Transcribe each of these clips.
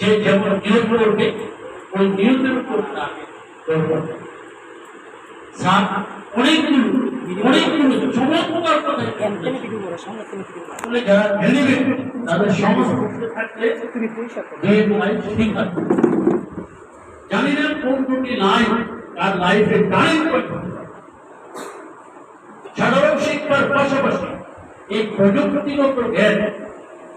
যে যেমন করবে ওই উপর। স্যার অনেকগুলো অনেকগুলো চমৎকার কথা যারা তাদের সমস্ত থাকলে জানি না কোন দুটি লাইফ তার লাইফে সাধারণ শিক্ষার পাশাপাশি এই প্রযুক্তিগত জ্ঞান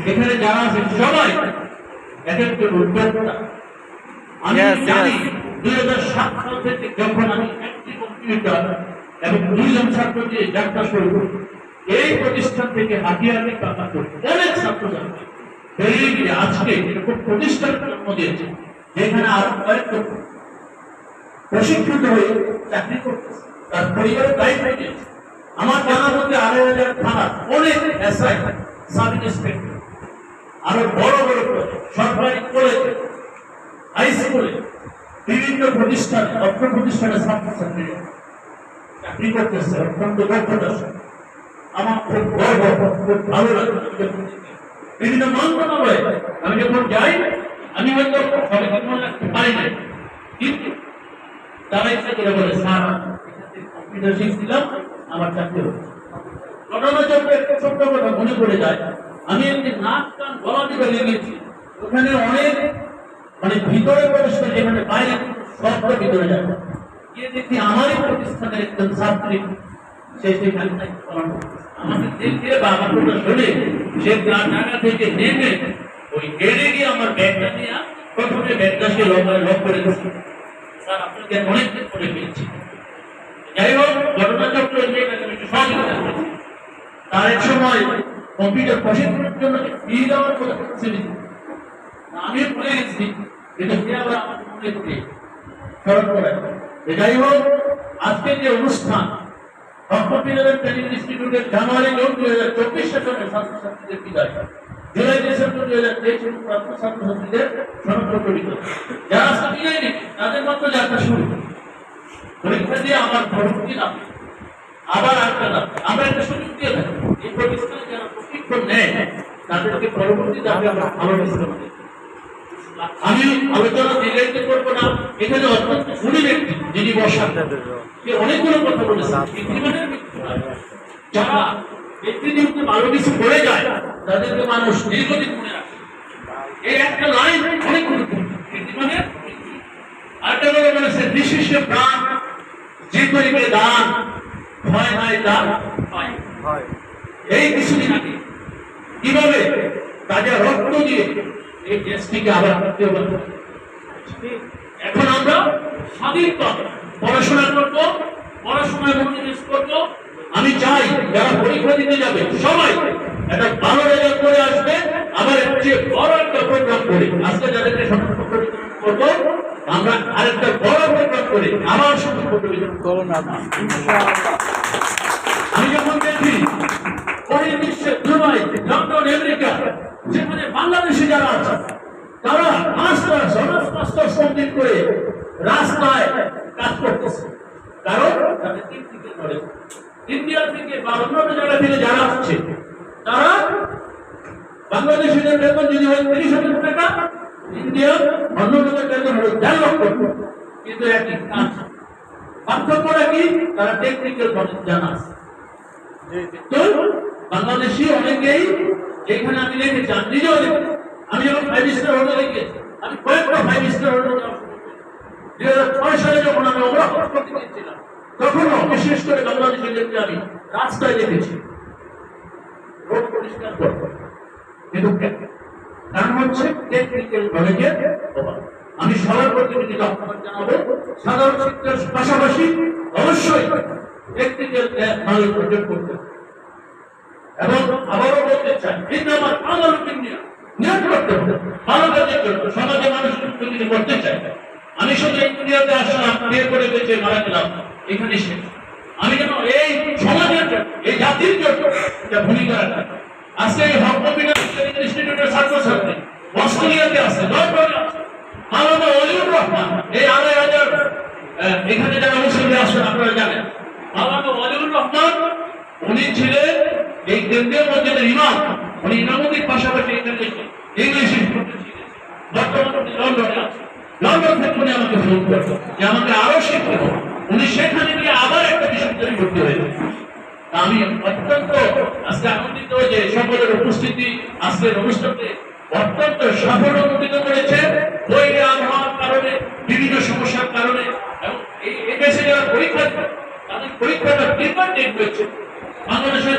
এখানে যারা আছে সবাই এক একজন উদ্যোক্তা। আমি জানি দুই হাজার সাত সাল থেকে যখন আমি একটি কম্পিউটার এবং দুইজন ছাত্র দিয়ে যাত্রা শুরু করি এই প্রতিষ্ঠান থেকে অনেক ছাত্র বেরিয়ে গিয়ে আজকে এরকম প্রতিষ্ঠান জন্ম দিয়েছে যেখানে আরও কয়েকজন প্রশিক্ষিত হয়ে চাকরি করতেছে। তার পরিবারের দায়িত্ব নিয়েছে আমার জানা মধ্যে আড়াই হাজার থানা অনেক এসআই সাব ইন্সপেক্টর আরও বড় বড় সরকারি কলেজে হাই স্কুলে বিভিন্ন প্রতিষ্ঠান অর্থ প্রতিষ্ঠানে ছাত্রছাত্রীরা চাকরি করতেছে, অত্যন্ত দক্ষতার সাথে। আমার খুব গর্ব খুব ভালো লাগে। বিভিন্ন মন্ত্রণালয়ে, আমি যখন যাই, আমি হয়তো মনে রাখতে পারি না কিন্তু তারা ইচ্ছা করে বলে, স্যার কম্পিউটার শিখছিলাম আমার চাকরি হচ্ছে ঘটনা চক্রে একটা ছোট্ট কথা মনে পড়ে যায় আমি একদিন নাক কান গলা দিকে লেগেছি। ওখানে অনেক মানে ভিতরে প্রবেশ করে যেখানে বাইরে সবটা ভিতরে যায়। গিয়ে দেখি আমারই প্রতিষ্ঠানের একজন ছাত্রী, সে সেখানে। আমাকে দেখে বা আমার শুনে, সে জায়গা থেকে নেমে ওই গেড়ে গিয়ে আমার ব্যাগটা নিয়ে প্রথমে ব্যাগটা সে লক করে দিচ্ছে স্যার, আপনাকে অনেক দিন করে পেয়েছি। যাই হোক ঘটনা চক্র একটু সহযোগিতা তার এক সময় কম্পিউটার প্রশিক্ষণের জন্য ফি দেওয়ার কথা ছিল আমি ভুলে গেছি কিন্তু সে আবার আমার মনে করে স্মরণ করে। যাই হোক, আজকে যে অনুষ্ঠান কম্পিউটার ট্রেনিং ইনস্টিটিউটের জানুয়ারি জুন দুই হাজার চব্বিশ সেশনের ছাত্রছাত্রীদের বিদায় জুলাই ডিসেম্বর দুই হাজার তেইশ প্রাপ্ত ছাত্রছাত্রীদের বিতরণ যারা বিদায় নিবে তাদের মাত্র যাত্রা শুরু। পরীক্ষা দিয়ে আমার ভর্তি না আবার আরেকটা দাবি আমরা একটা সুযোগ দিয়ে থাকি। এই প্রতিষ্ঠানে যারা প্রশিক্ষণ নেয় তাদেরকে পরবর্তী দাবি আমরা ভালো আমি আলোচনা দীর্ঘায়িত করব না। এখানে অত্যন্ত গুণী ব্যক্তি যিনি বসান অনেকগুলো কথা বলেছেন। পৃথিবীর যারা ব্যক্তি জীবনে ভালো কিছু করে যায় তাদেরকে মানুষ দীর্ঘদিন মনে রাখে। এই একটা লাইন অনেক গুরুত্বপূর্ণ। পৃথিবীর আরেকটা কথা বলেছে বিশিষ্ট প্রাণ যে করিবে দান ভয় নাই দান পায় এই কিছুদিন আগে কীভাবে? তাদের রক্ত দিয়ে এই দেশটিকে আবার আত্মীয় বানানো এখন আমরা স্বাধীন পড়াশোনা করব, পড়াশোনায় মনোনিবেশ করব। আমি চাই যারা পরীক্ষা দিতে যাবে, সবাই একটা ভালো রেজাল্ট করে আসবে। আবার চেয়ে বড় একটা প্রোগ্রাম করে। আজকে যাদেরকে সতর্ক করব, আমরা আরেকটা বড় প্রোগ্রাম করে আবার সতর্ক করব। করে রাস্তায় কাজ করতেছে। কারণ তাদের নলেজ ইন্ডিয়া থেকে বা অন্যান্য জায়গা থেকে যারা আসছে তারা বাংলাদেশিদের বেতন যদি হয় তিরিশ হাজার টাকা ইন্ডিয়া বেতন হলো দেড় লক্ষ কিন্তু একই কাজ। পার্থক্যটা কি? তারা টেকনিক্যাল নলেজ জানা আছে। তো বাংলাদেশি অনেকেই যেখানে আমি রেখেছি আমি নিজেও আমি যখন ফাইভ স্টার হোটেলে গিয়েছি আমি কয়েকটা ফাইভ স্টার হোটেল আমি করতে তখনও বিশেষ করে আমি রাস্তায় কিন্তু আমি সবার প্রতিনিধিকে আহ্বান জানাব, সাধারণ শিক্ষার পাশাপাশি অবশ্যই টেকনিক্যাল করতে এবং আবারও বলতে চাই জিন্দাবাদ আন্দোলন ইন্ডিয়া নিয়োগ করতে হবে। কাজের জন্য সমাজে মানুষ করতে চায় আমি শুধু ইন্ডিয়াতে আসলাম বিয়ে করে বেঁচে মারা গেলাম। এখানে শেষ আমি যেন এই সমাজের জন্য, এই জাতির জন্য ভূমিকা রাখি আজকে এই হকমিনা ইনস্টিটিউটের ছাত্রছাত্রী অস্ট্রেলিয়াতে আছে আছে। মাওলানা ওলিউর রহমান, এই আড়াই হাজার এখানে যারা মুসলিমরা আসেন আপনারা জানেন। মাওলানা ওলিউর রহমান, উনি ছিলেন এই কেন্দ্রীয় মসজিদের ইমাম। উনি ইমামতির পাশাপাশি ইংলিশ শিখেছেন বর্তমানে লন্ডনে আছেন। নবক্ষেপণে আমাকে ফোন করতো। যে আমাকে আরও শিখতে উনি সেখানে গিয়ে আবার একটা বিশ্ববিদ্যালয়ে ভর্তি হয়ে আমি অত্যন্ত আজকে আনন্দিত যে সকলের উপস্থিতি আজকের অনুষ্ঠানকে অত্যন্ত সাফল্যমণ্ডিত করেছে। বইয়ে আবহাওয়ার কারণে, বিভিন্ন সমস্যার কারণে, এবং এই দেশে যারা পরীক্ষা তাদের পরীক্ষাটা নির্বাচিত হয়েছে। বাংলাদেশের